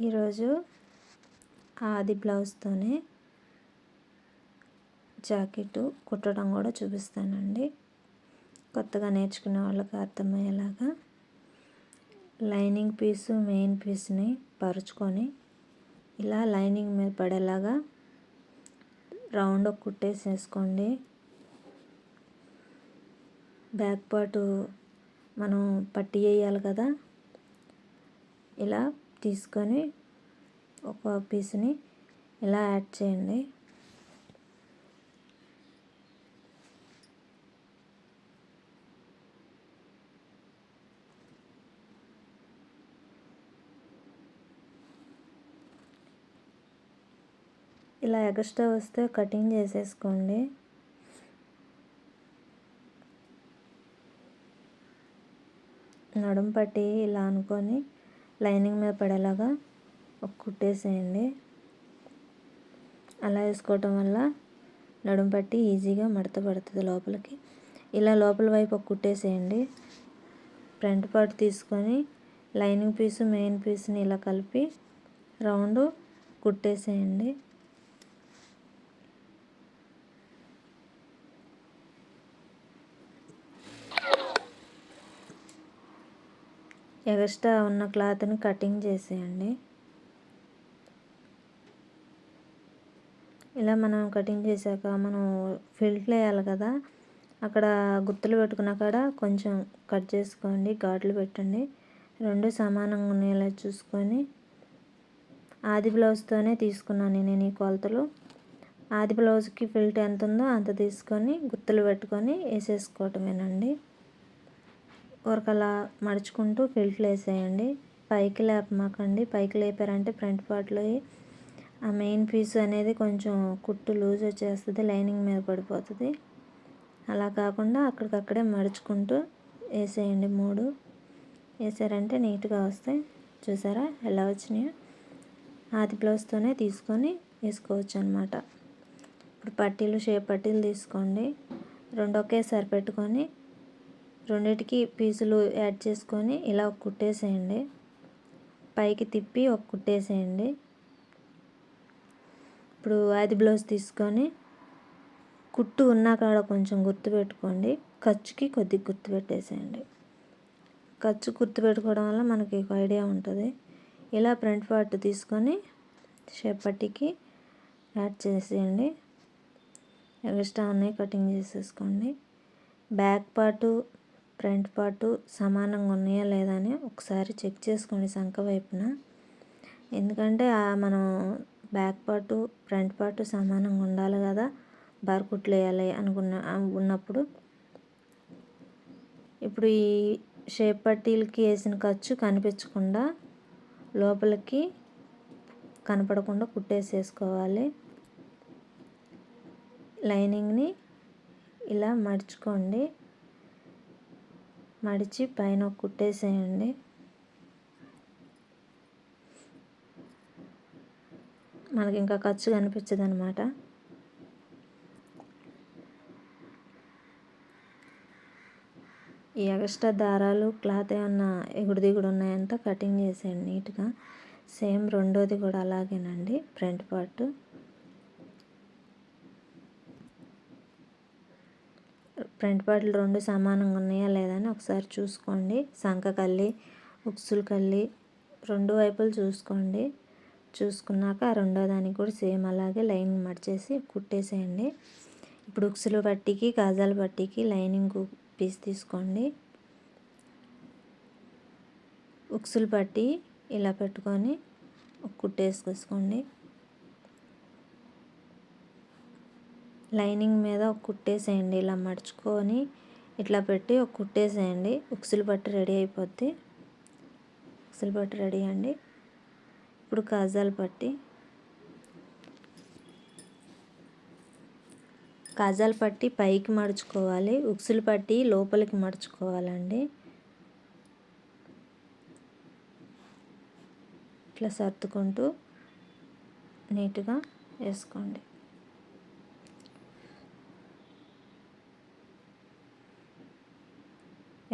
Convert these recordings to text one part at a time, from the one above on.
ఈరోజు ఆది బ్లౌజ్తోనే జాకెట్ కుట్టడం కూడా చూపిస్తానండి. కొత్తగా నేర్చుకునే వాళ్ళకి అర్థమయ్యేలాగా లైనింగ్ పీసు మెయిన్ పీస్ని పరుచుకొని ఇలా లైనింగ్ మీద పడేలాగా రౌండ్ కుట్టేసేసుకోండి. బ్యాక్ పార్ట్ మనం పట్టి వేయాలి కదా. ఇలా తీసుకొని ఒక పీస్ని ఇలా యాడ్ చేయండి. ఇలా ఎగస్ట్రా వస్తే కటింగ్ చేసేసుకోండి. నడుం పట్టి ఇలా అనుకొని లైనింగ్ మీద పడేలాగా ఒక కుట్టేసేయండి. అలా వేసుకోవటం వల్ల నడుము పట్టి ఈజీగా మడత పడుతుంది లోపలికి. ఇలా లోపల వైపు ఒక కుట్టేసేయండి. ఫ్రంట్ పార్ట్ తీసుకొని లైనింగ్ పీసు మెయిన్ పీస్ని ఇలా కలిపి రౌండ్ కుట్టేసేయండి. ఎక్స్ట్రా ఉన్న క్లాత్ని కటింగ్ చేసేయండి. ఇలా మనం కటింగ్ చేశాక మనం ఫిల్ట్లు వేయాలి కదా అక్కడ గుర్తులు పెట్టుకున్న కాడ కొంచెం కట్ చేసుకోండి ఘాట్లు పెట్టండి. రెండు సమానంగా ఉండేలా చూసుకొని ఆది బ్లౌజ్తోనే తీసుకున్నాను నేను ఈ కొలతలు. ఆది బ్లౌజ్కి ఫిల్ట్ ఎంత ఉందో అంత తీసుకొని గుర్తులు పెట్టుకొని వేసేసుకోవటమేనండి. అలా మడుచుకుంటూ ఫిల్ట్లు వేసేయండి. పైకి లేపమాకండి. పైకి లేపారంటే ఫ్రంట్ పార్ట్లో ఆ మెయిన్ పీస్ అనేది కొంచెం కుట్టు లూజ్ వచ్చేస్తుంది లైనింగ్ మీద పడిపోతుంది. అలా కాకుండా అక్కడికక్కడే మడుచుకుంటూ వేసేయండి మూడు. వేసారంటే నీట్గా వస్తాయి. చూసారా? ఎలా వచ్చినాయో? ఆది బ్లౌజ్తోనే తీసుకొని వేసుకోవచ్చు అనమాట ఇప్పుడు పట్టీలు షేప్ పట్టీలు తీసుకోండి. రెండు ఒకేసారి పెట్టుకొని రెండిటికి పీసులు యాడ్ చేసుకొని ఇలా కుట్టేసేయండి. పైకి తిప్పి ఒక కుట్టేసేయండి. ఇప్పుడు ఆది బ్లౌజ్ తీసుకొని కుట్టు ఉన్న కాడ కొంచెం గుర్తు పెట్టుకోండి. ఖర్చుకి కొద్దిగా గుర్తు పెట్టేసేయండి. ఖర్చు గుర్తు పెట్టుకోవడం వల్ల మనకి ఒక ఐడియా ఉంటుంది. ఇలా ఫ్రంట్ పార్ట్ తీసుకొని షేపట్టికి యాడ్ చేసేయండి. ఎక్స్ట్రా ఉన్నాయి కటింగ్ చేసేసుకోండి. బ్యాక్ పార్టు ఫ్రంట్ పార్టు సమానంగా ఉన్నాయా లేదా అని ఒకసారి చెక్ చేసుకోండి సంఖ వైపున. ఎందుకంటే మనం బ్యాక్ పార్టు ఫ్రంట్ పార్టు సమానంగా ఉండాలి కదా బార్ కుట్లు వేయాలి అనుకున్న ఉన్నప్పుడు. ఇప్పుడు ఈ షేప్ పట్టీలకి వేసిన ఖర్చు కనిపించకుండా లోపలికి కనపడకుండా కుట్టేసేసుకోవాలి. లైనింగ్ని ఇలా మడుచుకోండి మడిచి పైన కుట్టేసేయండి. మనకి ఇంకా ఖర్చు కనిపించదు అనమాట ఈ ఎక్స్ట్రా దారాలు క్లాత్ ఏమన్నా ఎగుడు దిగుడు ఉన్నాయంతా కటింగ్ చేసేయండి నీట్గా. సేమ్ రెండోది కూడా అలాగేనండి ఫ్రంట్ పార్ట్. ఫ్రంట్ పార్ట్లు రెండు సమానంగా ఉన్నాయా లేదా అని ఒకసారి చూసుకోండి. సంఖ కల్లి ఉక్సులు కల్లి రెండు వైపులు చూసుకోండి. చూసుకున్నాక రెండో దానికి కూడా సేమ్ అలాగే లైన్ మడిచేసి కుట్టేసేయండి. ఇప్పుడు ఉక్సులు పట్టికి కాజాల పట్టికి లైనింగ్ పీస్ తీసుకోండి. ఉక్సులు పట్టి ఇలా పెట్టుకొని కుట్టేసుకొసుకోండి లైనింగ్ మీద ఒక కుట్టేసేయండి. ఇలా మడుచుకొని ఇట్లా పెట్టి ఒక కుట్టేసేయండి. ఉక్సులు పట్టి రెడీ అయిపోద్ది. ఉక్సులు పట్టి రెడీ అండి. ఇప్పుడు కాజాలు పట్టి కాజాలు పట్టి పైకి మడుచుకోవాలి. ఉక్సులు పట్టి లోపలికి మడుచుకోవాలండి. ఇట్లా సర్దుకుంటూ నీట్గా వేసుకోండి.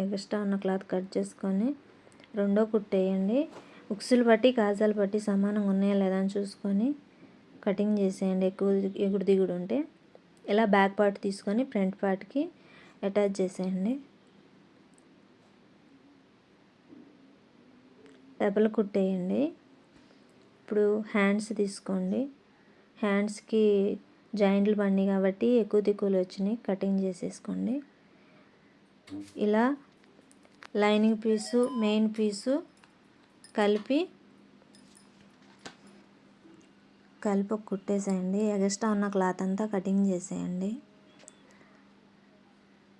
ఎక్స్ట్రా ఉన్న క్లాత్ కట్ చేసుకొని రెండో కుట్టేయండి. ఉక్సులు బట్టి కాజాలు బట్టి సమానంగా ఉన్నాయా లేదా అని చూసుకొని కటింగ్ చేసేయండి. ఎక్కువ ఎగుడు దిగుడు ఉంటే ఇలా బ్యాక్ పార్ట్ తీసుకొని ఫ్రంట్ పార్ట్కి అటాచ్ చేసేయండి. డబల్ కుట్టేయండి. ఇప్పుడు హ్యాండ్స్ తీసుకోండి. హ్యాండ్స్కి జాయింట్లు పండి కాబట్టి ఎక్కువ దిక్కులు వచ్చినాయి. కటింగ్ చేసేసుకోండి. ఇలా లైనింగ్ పీసు మెయిన్ పీసు కలిపి కలిపి కుట్టేసేయండి ఎగస్ట్రా ఉన్న క్లాత్ అంతా కటింగ్ చేసేయండి.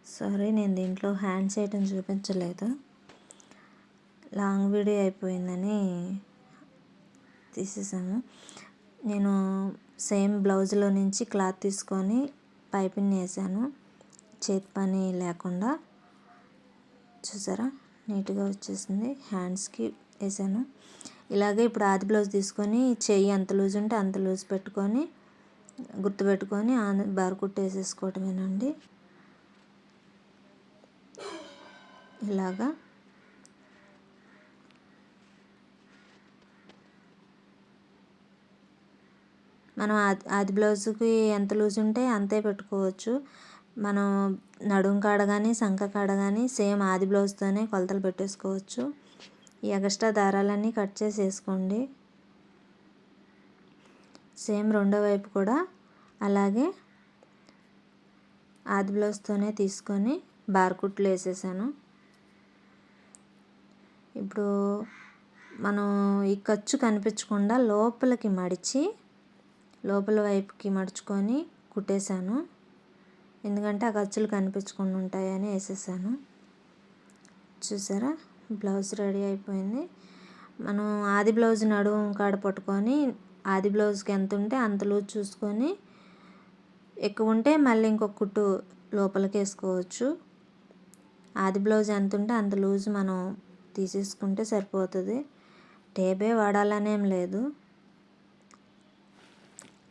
సారీ నేను దీంట్లో హ్యాండ్స్ ఐటమ్ చూపించలేదు. లాంగ్ వీడియో అయిపోయిందని తీసేసాను. నేను సేమ్ బ్లౌజ్లో నుంచి క్లాత్ తీసుకొని పైపింగ్ వేసాను. చేతి పని లేకుండా చూసారా? నీట్గా వచ్చేసింది. హ్యాండ్స్కి వేసాను. ఇలాగే ఇప్పుడు ఆది బ్లౌజ్ తీసుకొని చెయ్యి ఎంత లూజ్ ఉంటే అంత లూజ్ పెట్టుకొని గుర్తుపెట్టుకొని బార్ కుట్టు వేసేసుకోవటమేనండి. ఇలాగా. మనం ఆది ఆది బ్లౌజ్కి ఎంత లూజ్ ఉంటే అంతే పెట్టుకోవచ్చు. మనం నడుం కాడ కానీ సంఖ కాడ కానీ సేమ్ ఆది బ్లౌజ్తోనే కొలతలు పెట్టేసుకోవచ్చు. ఈ ఎగస్ట్రా దారాలన్నీ కట్ చేసి వేసుకోండి సేమ్ రెండో వైపు కూడా అలాగే ఆది బ్లౌజ్తోనే తీసుకొని బార్ కుట్లు వేసేసాను. ఇప్పుడు మనం ఈ ఖర్చు కనిపించకుండా లోపలికి మడిచి లోపల వైపుకి మడుచుకొని కుట్టేశాను. ఎందుకంటే ఆ ఖర్చులు కనిపించకుండా ఉంటాయని వేసేసాను. చూసారా? బ్లౌజ్ రెడీ అయిపోయింది. మనం ఆది బ్లౌజ్ నడుము కాడ పట్టుకొని ఆది బ్లౌజ్కి ఎంత ఉంటే అంత లూజ్ చూసుకొని ఎక్కువ ఉంటే మళ్ళీ ఇంకొక కుట్టు లోపలికి వేసుకోవచ్చు. ఆది బ్లౌజ్ ఎంత ఉంటే అంత లూజ్ మనం తీసేసుకుంటే సరిపోతుంది. టేపే వాడాలనేం లేదు.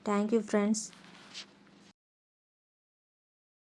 Thank you friends.